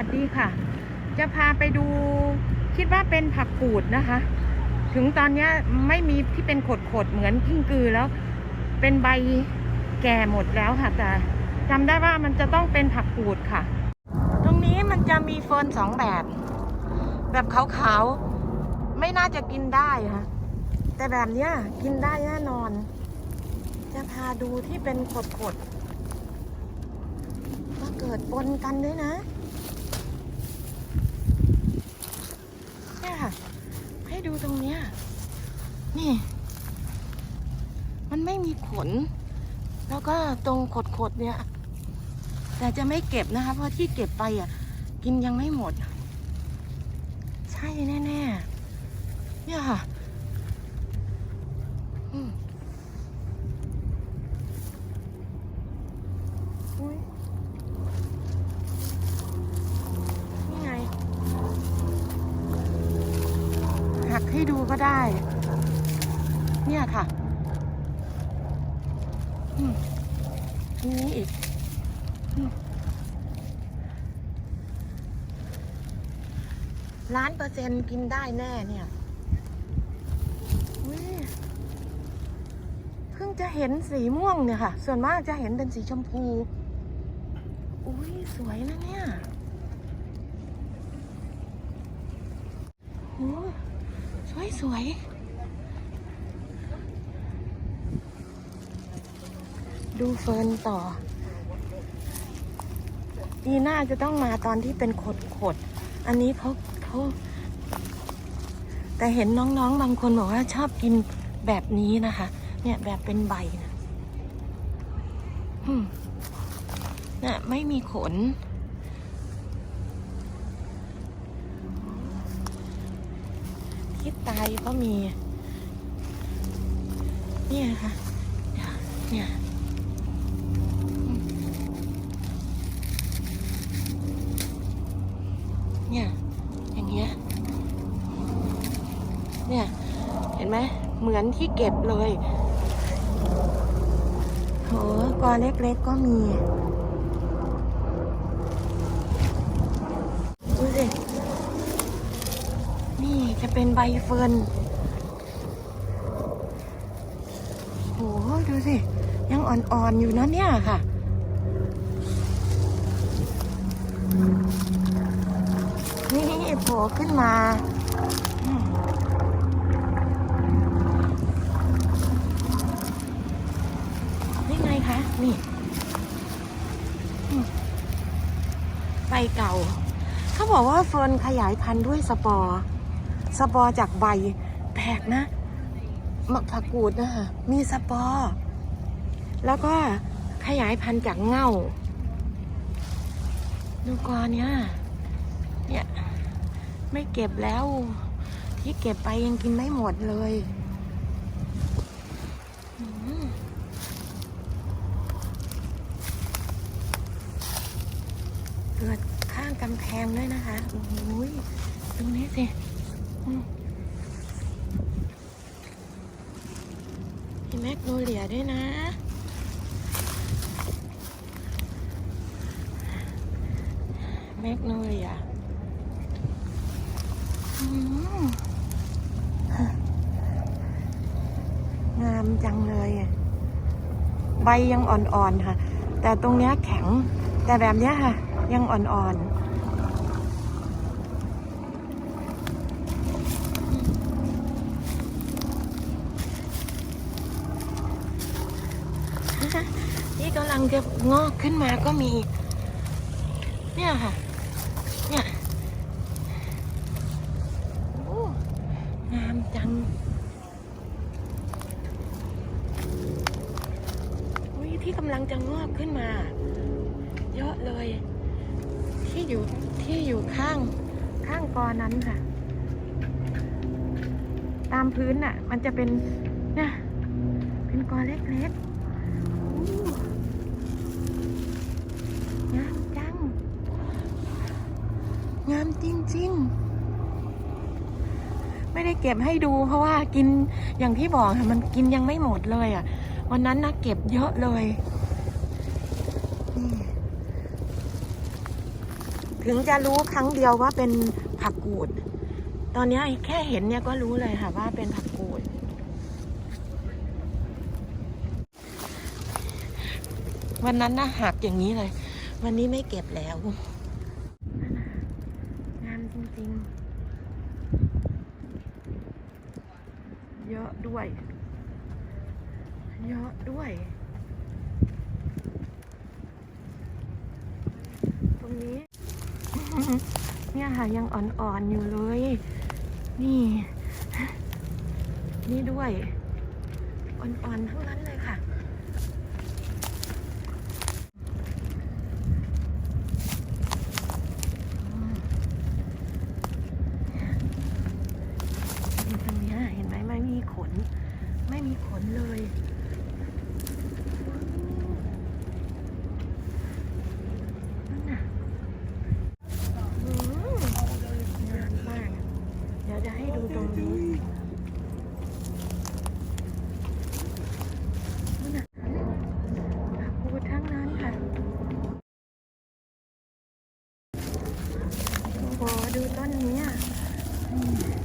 วัสดีค่ะ จะพาไปดูคิดว่าเป็นผักกูดนะคะ ถึงตอนนี้ไม่มีที่เป็นขดๆเหมือนกิ้งกือแล้ว เป็นใบแก่หมดแล้วค่ะ แต่จำได้ว่ามันจะต้องเป็นผักกูดค่ะ ตรงนี้มันจะมีเฟิร์นสองแบบ แบบขาวๆ ไม่น่าจะกินได้ค่ะ แต่แบบเนี้ยกินได้แน่นอน จะพาดูที่เป็นขดๆมาเกิดปนกันด้วยนะ เนี่ยค่ะให้ดูตรงเนี้ย นี่ มันไม่มีขน แล้วก็ตรงขดๆเนี่ย แต่จะไม่เก็บนะคะ เพราะที่เก็บไปอะ กินยังไม่หมด ใช่แน่ๆ เนี่ยค่ะ อืมอุ๊ยนี่ไง หัก ให้ดูก็ได้ เนี่ยค่ะอืมอันนี้อีกล้านเปอร์เซ็นต์กินได้แน่เนี่ยเพิ่งจะเห็นสีม่วงเนี่ยค่ะ ส่วนมากจะเห็นเป็นสีชมพู อุ้ยสวยนะเนี่ย โอ้ วยสวยดูเฟิร์นต่อ ดีน่าจะต้องมาตอนที่เป็นขดขดๆอันนี้เขาเขา แต่เห็นน้องๆ บางคนบอกว่าชอบกินแบบนี้นะคะ เนี่ยแบบเป็นใบนะอืมเนี่ยไม่มีขน ตายก็มี เนี่ยค่ะ เนี่ยเนี่ย อย่างเงี้ย เนี่ย เห็นไหม เหมือนที่เก็บเลยโหกอเล็กๆก็มี ดูสิ นี่จะเป็นใบเฟิร์นโหดูสิ ยังอ่อนๆอยู่นะเนี่ยค่ะนี่โผล่ขึ้นมาอืมนี่ไงคะ นี่ใบเก่า เขาบอกว่าเฟิร์นขยายพันธุ์ด้วยสปอร์ สปอร์จากใบแปลกนะมะผักกูดนะคะมีสปอร์แล้วก็ขยายพันธุ์จากเง่าดูกอเนี้ยเนี่ย ไม่เก็บแล้ว ที่เก็บไปยังกินไม่หมดเลยเกิดข้างกำแพงด้วยนะคะ โอ้ยตรงนี้สิ มีแมกโนเลียด้วยนะแมกโนเลียงามจังเลยใบยังอ่อนๆค่ะ แต่ตรงเนี้ยแข็ง แต่แบบเนี้ยค่ะ ยังอ่อนๆ กำลังจะงอกขึ้นมาก็มี เนี่ยค่ะ เนี่ยโอ้งามจังอุ้ยที่กำลังจะงอกขึ้นมา เยอะเลย ที่อยู่ที่อยู่ข้างข้างกอนั้นค่ะ ตามพื้นน่ะ มันจะเป็นเนี่ยเป็นกอเล็กๆอู้งามจัง งามจริง ๆ ไม่ได้เก็บให้ดู เพราะว่ากินอย่างที่บอกค่ะมันกินยังไม่หมดเลยอะ วันนั้นนะเก็บเยอะเลย ถึงจะรู้ครั้งเดียวว่าเป็นผักกูด ตอนนี้แค่เห็นเนี่ยก็รู้เลยค่ะว่าเป็นผักกูดวันนั้นนะหักอย่างนี้เลย วันนี้ไม่เก็บแล้วนั่นน่ะงามจริงๆ เยอะ ด้วย เยอะด้วย ตรงนี้ เนี่ยค่ะยังอ่อนๆอยู่เลย นี่ นี่ด้วย อ่อนๆทั้งนั้นเลยค่ะ ดูตรงเนี้ยเห็นไหมไม่มีขน ไม่มีขนเลย นั่นน่ะอืมงามมาก เดี๋ยวจะให้ดูตรงนี้นั่นน่ะผักกูดทั้งนั้นค่ะโอ้โหดูต้นนี้อะอืม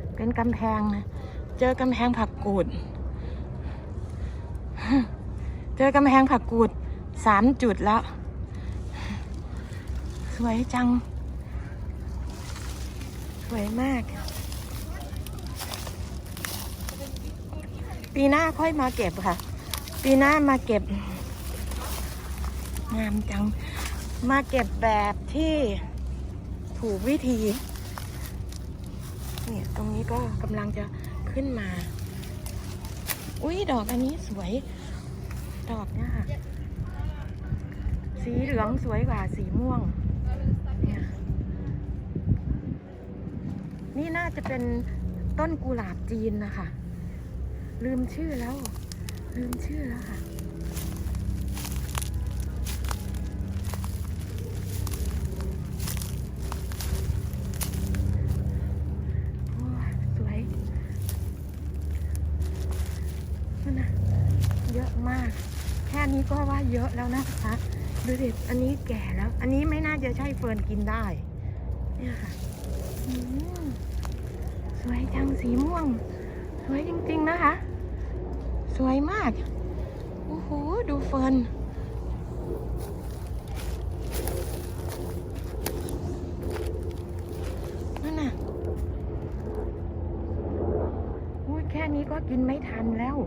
เป็ นกำแพงนะเจอกำแพงผักกูด เจอกำแพงผักกูดสามจุดแล้ว สวยจัง สวยมาก ปีหน้าค่อยมาเก็บค่ะ ปีหน้ามาเก็บ งามจัง มาเก็บแบบที่ถูกวิธี เนี่ยตรงนี้ก็กำลังจะขึ้นมา อุ้ยดอกอันนี้สวย ดอกเนี่ยค่ะ สีเหลืองสวยกว่าสีม่วง เนี่ย นี่น่าจะเป็นต้นกุหลาบจีนนะคะ ลืมชื่อแล้ว ลืมชื่อแล้วค่ะ โอ้ยสวยนั่นนะ เยอะมาก แค่นี้ก็ว่าเยอะแล้วนะคะดูดิอันนี้แก่แล้ว อันนี้ไม่น่าจะใช่เฟิร์นกินได้ เนี่ยค่ะอืมสวยจังสีม่วง สวยจริงๆนะคะ สวยมากโอ้โหดูเฟิร์นนั่นน่ะอุ้ยแค่นี้ก็กินไม่ทันแล้ว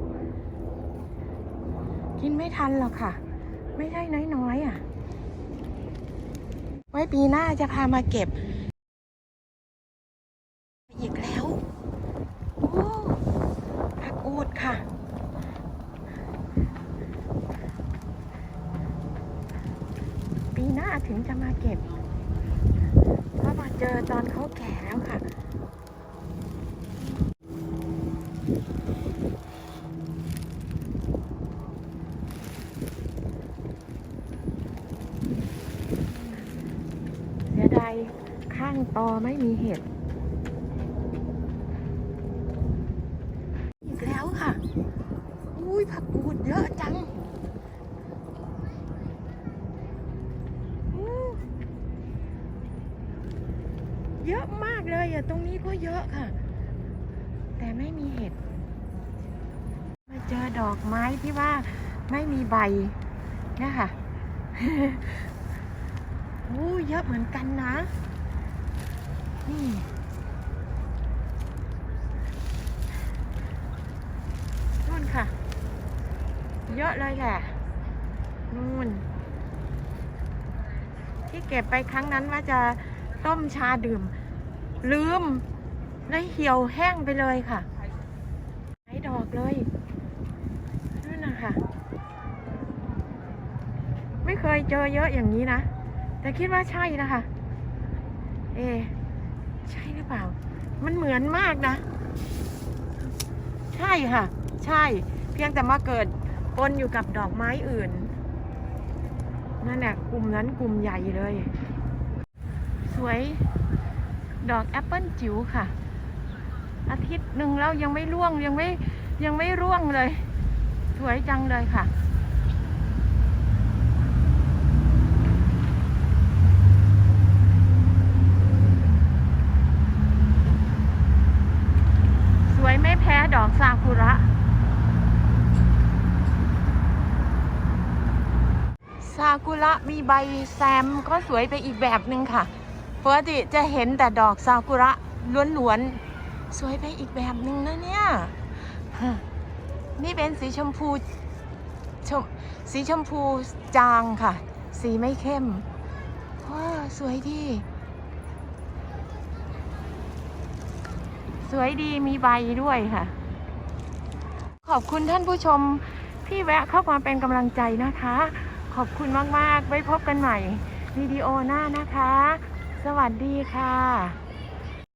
ไม่ทันหรอกค่ะ ไม่ใช่น้อยๆอะ ไว้ปีหน้าจะพามาเก็บ อีกแล้ว โอ้ผักกูดค่ะ ปีหน้าถึงจะมาเก็บเพราะมาเจอตอนเขาแก่แล้วค่ะ เสียดาย ข้างตอไม่มีเห็ด อีกแล้วค่ะ อุ้ยผักกูดเยอะจังเยอะมากเลยอะ ตรงนี้ก็เยอะค่ะ แต่ไม่มีเห็ด มาเจอดอกไม้ที่ว่าไม่มีใบเนี่ยค่ะ อู้เยอะเหมือนกันนะ นี่นู่นค่ะ เยอะเลยแหละนู่น ที่เก็บไปครั้งนั้นว่าจะต้มชาดื่ม ลืมเลยเหี่ยวแห้งไปเลยค่ะหายดอกเลยนั่นนะคะไม่เคยเจอเยอะอย่างนี้นะ แต่คิดว่าใช่นะคะ เอ ใช่หรือเปล่า มันเหมือนมากนะ ใช่ค่ะ ใช่ เพียงแต่มาเกิดปนอยู่กับดอกไม้อื่น นั่นแหละกลุ่มนั้นกลุ่มใหญ่เลย สวย ดอกแอปเปิลจิ๋วค่ะ อาทิตย์หนึ่งแล้วยังไม่ร่วงยังไม่ยังไม่ร่วงเลย สวยจังเลยค่ะากุระ ซากุระมีใบแซมก็สวยไปอีกแบบหนึ่งค่ะปกติจะเห็นแต่ดอกซากุระล้วนๆ สวยไปอีกแบบหนึ่งนะเนี่ย นี่เป็นสีชมพูชมสีชมพูจางค่ะ สีไม่เข้มว้าสวยดี สวยดีมีใบด้วยค่ะ ขอบคุณท่านผู้ชมที่แวะเข้ามาเป็นกำลังใจนะคะ ขอบคุณมากๆ ไว้พบกันใหม่วิดีโอหน้านะคะ สวัสดีค่ะ